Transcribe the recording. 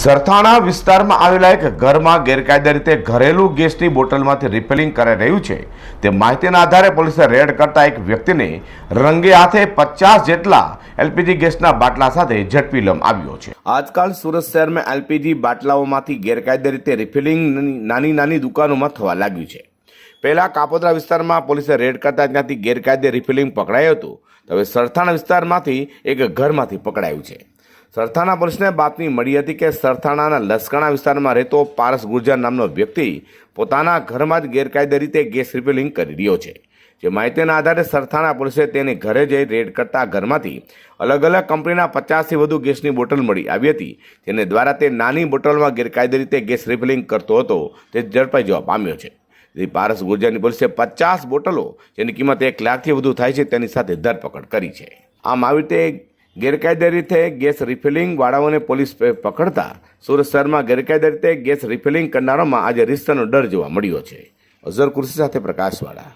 સરથાણા વિસ્તારમાં આવેલા એક ઘરમાં ગેરકાયદે રીતે ઘરેલું ગેસની બોટલમાંથી રિફિલિંગ કરાઈ રહ્યું છે. તે માહિતીના આધારે પોલીસે રેડ કરતા એક વ્યક્તિને રંગે હાથે પચાસ જેટલા એલપીજી ગેસના બાટલા સાથે ઝડપી લમ આવ્યો છે. આજકાલ સુરત શહેરમાં એલપીજી બાટલાઓમાંથી ગેરકાયદે રીતે રિફિલિંગ નાની નાની દુકાનોમાં થવા લાગ્યું છે. પહેલા કાપોદ્રા વિસ્તારમાં પોલીસે રેડ કરતા ત્યાંથી ગેરકાયદે રિફિલિંગ પકડાયું હતું. તો હવે સરથાણા વિસ્તારમાંથી એક ઘરમાંથી પકડાયું છે. સરથાણા પોલીસને બાતમી મળી હતી કે સરથાણાના લસકાણા વિસ્તારમાં રહેતો પારસ ગુર્જર નામનો વ્યક્તિ પોતાના ઘરમાં જ ગેરકાયદે રીતે ગેસ રિફિલિંગ કરી રહ્યો છે. જે માહિતીના આધારે સરથાણા પોલીસે તેને ઘરે જઈ રેડ કરતા ઘરમાંથી અલગ અલગ કંપનીના પચાસથી વધુ ગેસની બોટલ મળી આવી હતી, જેને દ્વારા તે નાની બોટલમાં ગેરકાયદે રીતે ગેસ રિફિલિંગ કરતો હતો. તે ઝડપાઈ જવા પામ્યો છે. પારસ ગુર્જરની પોલીસે પચાસ બોટલો, જેની કિંમત એક લાખથી વધુ થાય છે, તેની સાથે ધરપકડ કરી છે. આમ આવી રીતે ગેરકાયદે રીતે ગેસ રિફિલિંગ વાળાઓને પોલીસ પકડતા સુરત શહેરમાં ગેરકાયદે રીતે ગેસ રિફિલિંગ કરનારોમાં આજે રિસ્તનો ડર જોવા મળ્યો છે. અઝર કુર્સી સાથે પ્રકાશવાળા.